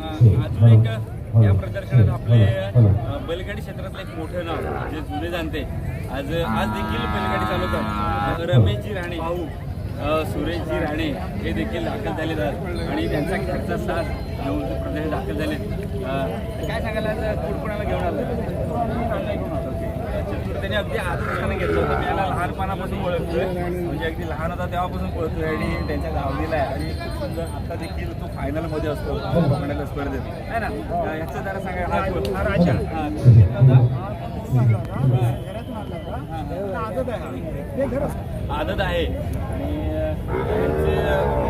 अजून एक या प्रदर्शनात आपले बैलगाडी क्षेत्रातलं एक मोठं नाव जे जुने जाणते. आज आज देखील बैलगाडी चालवतात रमेशजी राणे भाऊ सुरेशजी राणे हे देखील दाखल आहेत आणि त्यांचा घरचा साथ घेऊन ते प्रदर्शन दाखल झाले काय सांगायला आज कुणकुणाला घेऊन आलं? त्यांनी अगदी आजपासून घेतलं होतं. मी याला लहानपणापासून ओळखतोय. म्हणजे अगदी लहान होता तेव्हापासून ओळखतोय आणि त्यांच्या गावलीला आहे. आणि आता देखील तो फायनलमध्ये असतो. कोकणातल्या स्पर्धेत. आहे ना? याचं जरा सांगा. हा राजा. हा. आदत आहे. आणि त्यांचे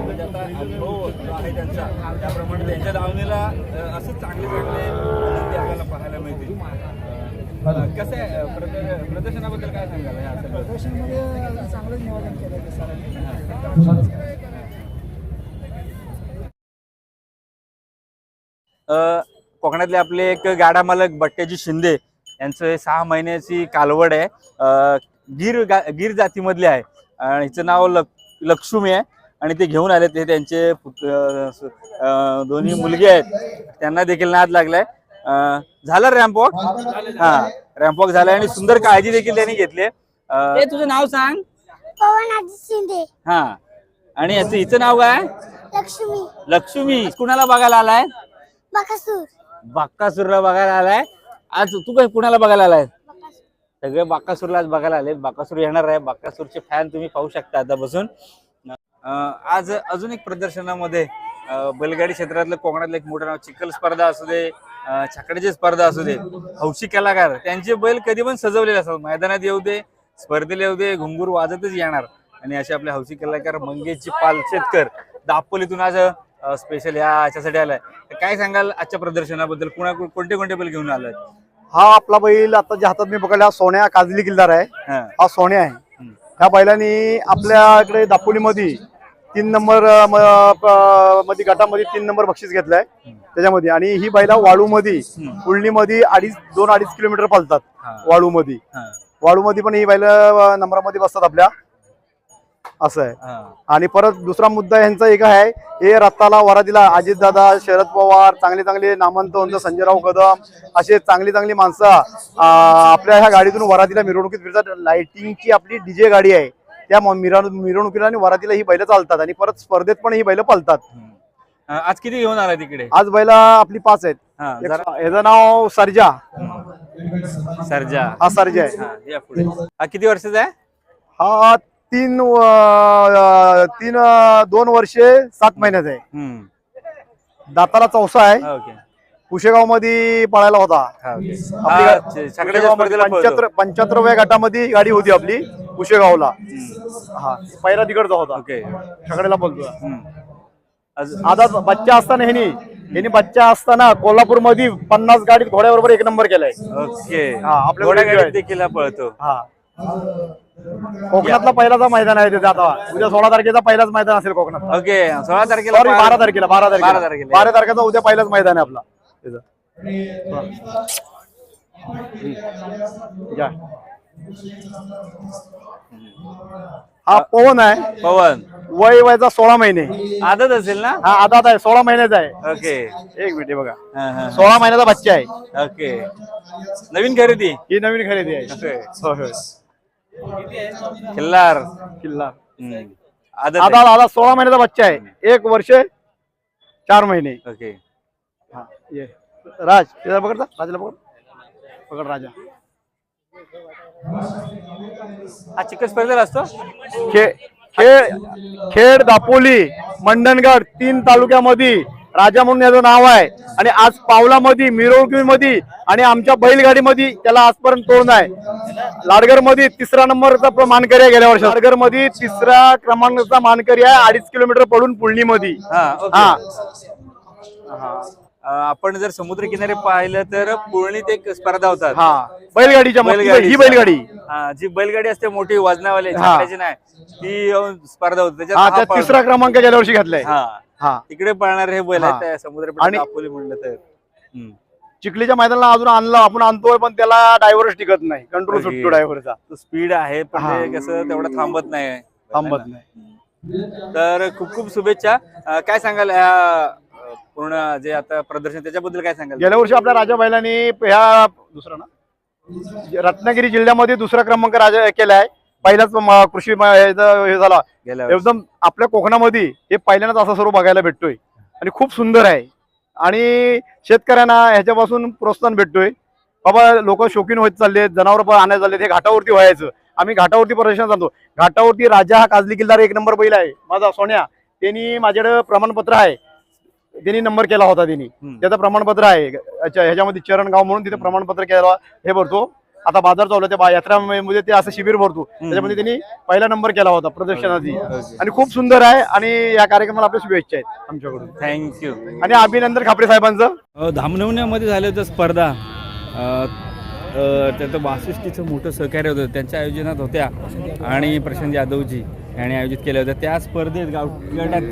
म्हणजे अनुभव आहे त्यांचा त्याप्रमाणे त्यांच्या दावणीला असं चांगले चांगले आपल्याला पाहायला मिळतील. अं, कसं आहे अं, प्रद- प्रदर्शनाबद्दल काय सांगाल या सगळं? प्रदर्शनमध्ये चांगलं नियोजन केलं आहे सरांनी. अ, कोकणातले आपले एक गाडा मालक बट्ट्याजी शिंदे यांचं हे सहा महिन्याची कालवड आहे. अ, गिर गा- गिर जातीमधले आहे. आणि हिचं नाव लक लक्ष्मी आहे. आणि ते घेऊन आले ते त्यांचे दोन्ही मुलगे आहेत. त्यांना देखील नाद लागलाय. झालं रॅम्पवॉक हा रॅम्पवॉक झालाय आणि सुंदर काळजी देखील त्यांनी घेतली आहे. तुझं नाव सांग. पवन शिंदे. हा. आणि याचं हिचं नाव काय? लक्ष्मी. लक्ष्मी. कुणाला बघायला आलाय? बकासूर. बाक्कासूरला बघायला आलाय. आज तू काय कुणाला बघायला आलाय? सगळे बाक्कासूरला आज बघायला आले. बाक्कासूर येणार आहे. बाक्कासूरचे फॅन तुम्ही पाहू शकता आता बसून. आज अजून एक प्रदर्शनामध्ये बैलगाडी क्षेत्रातलं कोकणातलं एक मोठं नाव चिखल स्पर्धा असू दे छकड्याची स्पर्धा असू दे हौशी कलाकार त्यांचे बैल कधी पण सजवलेले असतात. मैदानात येऊ दे स्पर्धेला येऊ दे घुंगूर वाजतच येणार. आणि असे आपले हौशी कलाकार मंगेशजी पालशेतकर दापोलीतून आज स्पेशल या याच्यासाठी आलाय. तर काय सांगाल आजच्या प्रदर्शनाबद्दल? कुणा कोणते कोणते बैल घेऊन आलाय हा आपला बैल आता ज्या हातात मी पकडला हा सोन्या काजली किल्लार आहे. हा. सोन्या आहे. ह्या बैलांनी आपल्याकडे दापोलीमध्ये तीन नंबरमध्ये गटामध्ये तीन नंबर बक्षीस घेतलाय. त्याच्यामध्ये. आणि ही बैला वाळूमध्ये हम्म. उळणीमध्ये अडीच दोन अडीच किलोमीटर पळतात हा. वाळूमध्ये. हा, वाळूमध्ये पण ही बैल नंबरामध्ये बसतात आपल्या. असं आहे. आणि परत दुसरा मुद्दा यांचा एक आहे हे रत्ताला वरातीला अजितदादा शरद पवार चांगले चांगले नामवंत संजयराव कदम असे चांगली चांगली माणसं आपल्या ह्या गाडीतून वरातीला मिरवणुकीत फिरतात. लाइटिंगची आपली डीजे गाडी आहे. त्या मिरवणुकीला आणि वरातीला ही बैल चालतात आणि परत स्पर्धेत पण ही बैल. अं, आज किती घेऊन आलाय तिकडे? आज बैला आपली पाच आहेत. ह्याचं नाव सर्जा. सर्जा. हा सर्जा आहे. हा या पुढे. हा किती वर्षाचा आहे? हा तीन तीन दोन वर्षे सात महिन्याचा आहे. हम्म. दाताला चौसा आहे. ओके. कुशेगावमध्ये पळायला होता. हा, ओके. हा, स्पर्धेला पळतो. पंच्याहत्तर पंच्याहत्तरव्या गटामध्ये गाडी होती आपली. कुशेगावला. हा पहिला तिकडचा होता. ओके. छकड्याला बोलतो आता बच्चा असताना ह्यानी ह्यानी बच्चा असताना कोल्हापूरमध्ये पन्नास गाडीत घोड्याबरोबर एक नंबर केलाय. ओके. हा, आपल्या घोड्या गाडीत. देखील हा पळतो. हा. कोकणातला पहिलाचा मैदान आहे त्याचा आता. उद्या सोळा तारखेचा पहिलाच मैदान असेल कोकणात. ओके सोळा तारखेला सॉरी बारा तारखेला बारा बारा तारखेला. तारखेला. बारा तारखेचा उद्या पहिलाच मैदान आहे आपला. त्याचं. या. हा पवन आहे. पवन. वय वयाचा सोळा महिने. आदत असेल ना? हा आदात आहे सोळा महिन्याचा आहे. ओके. एक मिनिट हे बघा. हा, हा, सोळा महिन्याचा बच्चा आहे. ओके. नवीन खरेदी? ही नवीन खरेदी आहे. होय, होय. खिल्लार किल्ला हम्म. आदत आहे. सोळा महिन्याचा बच्चा आहे. एक वर्ष चार महिने. ओके. हा, ये. राज त्याला पकडता? राजाला पकड. पकड राजा. हा चिकन स्पर्धेला असतो खे- खेड दापोली मंडणगड तीन तालुक्यामध्ये राजा म्हणून याचं नाव आहे. आणि आज पावलामध्ये मिरवणुकीमध्ये आणि आमच्या बैलगाडीमध्ये त्याला आजपर्यंत तोंड आहे. लाडगरमध्ये तिसरा नंबरचा मानकरी आहे गेल्या वर्षी. लाडगरमध्ये तिसरा क्रमांकाचा मानकरी आहे अडीच किलोमीटर पडून पुळणीमध्ये. हा. हा. आपण जर समुद्र किनारे पाहिलं तर पुळणीत एक स्पर्धा होतात. हा. बैलगाडीच्या मग ही बैलगाडी. हा, जी बैलगाडी असते मोठी वजनावाली हा. नाही ती येऊन स्पर्धा होते. त्याच्यात हा. तिसरा क्रमांक गेल्या वर्षी घातलाय. हा. हा. तिकडे पळणारे हे बैल हा. आहेत समुद्र आणि- म्हणलं तर. हम्म. चिखलीच्या मैदानाला अजून आणलं आपण आणतोय पण त्याला ड्रायव्हरच टिकत नाही. Control okay. सुटतो ड्रायव्हरचा तो स्पीड आहे पण हा. ते कसं तेवढं थांबत नाही. थांबत नाही. तर खूप खूप शुभेच्छा. अं, काय सांगाल? अं, पूर्ण जे आता प्रदर्शन त्याच्याबद्दल काय सांगाल? गेल्या वर्षी आपल्या राजा बैलांनी ह्या दुसरा ना? रत्नागिरी जिल्ह्यामध्ये दुसरा क्रमांक राजा केलाय पहिलाच म- कृषी हे झाला. गेल्या वर्षी. एकदम आपल्या कोकणामध्ये हे पहिल्यांदाच असा स्वरूप बघायला भेटतोय. आणि खूप सुंदर आहे. आणि शेतकऱ्यांना ह्याच्यापासून प्रोत्साहन भेटतोय. बाबा लोक शौकीन होत चालले जनावर पण आणायला चालले हे घाटावरती व्हायचं. आम्ही घाटावरती प्रदर्शन जातो घाटावरती राजा हा काजली किल्लार एक नंबर बैल आहे. माझा सोन्या. त्यांनी माझ्याकडे प्रमाणपत्र आहे. त्यांनी नंबर केला होता त्यांनी. त्याचं प्रमाणपत्र आहे. अच्छा, ह्याच्यामध्ये चरणगाव म्हणून तिथे प्रमाणपत्र केला हे भरतो. आता बाजार चालू आहे, त्या बा- यात्रा मध्ये ते असं शिबिर भरतो. त्याच्यामध्ये त्यांनी पहिला नंबर केला होता प्रदर्शनाची आणि खूप सुंदर आहे आणि या कार्यक्रमाला आपल्या शुभेच्छा आहेत आमच्याकडून. थँक्यू आणि अभिनंदन खापरे साहेबांचं. अ, धामणवण्यामध्ये झालं होतं स्पर्धा. अ, अ, त्याचं वासिष्ठीचं मोठं सहकार्य होतं. त्यांच्या आयोजनात होत्या आणि प्रशांत यादवजी यांनी आयोजित केल्या होत्या. त्या स्पर्धेत गाव गटात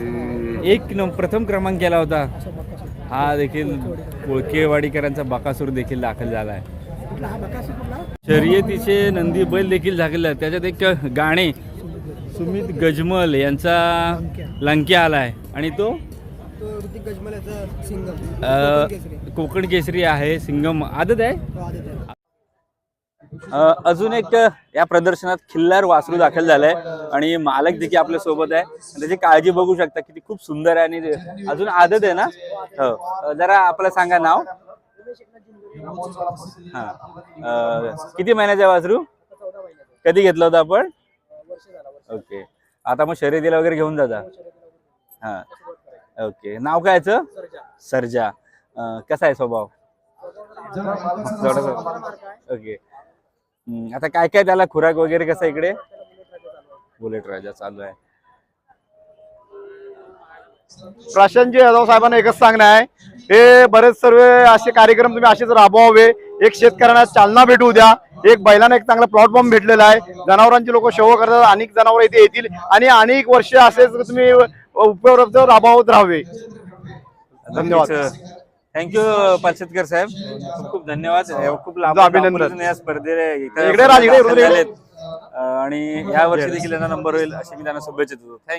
एक न प्रथम क्रमांक केला होता. हा देखील कोळकेवाडीकरांचा बाकासूर देखील दाखल झाला आहे. शर्यतीचे नंदी बैल देखील झाकले. त्याच्यात एक गाणे सुमित गजमल यांचा लंक्या आला आहे आणि तो? कोकण केसरी आहे सिंगम. आदत आहे? अ, अजून एक या प्रदर्शनात खिल्लार वासरू दाखल झालंय आणि मालक देखील आपल्यासोबत आहे. त्याची काळजी बघू शकता किती खूप सुंदर आहे आणि अजून आदत आहे ना? हो. जरा आपलं सांगा नाव. हा. किती महिन्याचं वासरू? कधी घेतलं होतं आपण? ओके. आता मग शर्यतीला वगैरे घेऊन जाता. हा. ओके. नाव काय सर्जा. कसा आहे स्वभाव. ओके. हम्म, आता काय काय त्याला खुराक वगैरे कसं आहे इकडे? बुलेट राजा चालू आहे. प्राशांतजी यादव साहेबांना एकच सांगणं आहे. हे बरेच सर्व असे कार्यक्रम तुम्ही असेच राबवावे. एक शेतकऱ्यांना चालना भेटू द्या. एक बैलांना एक चांगला प्लॅटफॉर्म भेटलेला आहे. जनावरांची लोक शव करतात. अनेक जनावर इथे येतील. आणि अनेक वर्ष असेच तुम्ही उपयोग राबवत राहावे. धन्यवाद. थँक्यू पालशेतकर साहेब खूप खूप धन्यवाद हे खूप लांब अभिनंदन. या स्पर्धेला इथं इकडे राज, इकडे, इकडे. झालेत. अं, आणि या वर्षी देखील यांना नंबर होईल अशी मी त्यांना शुभेच्छा देतो थँक्यू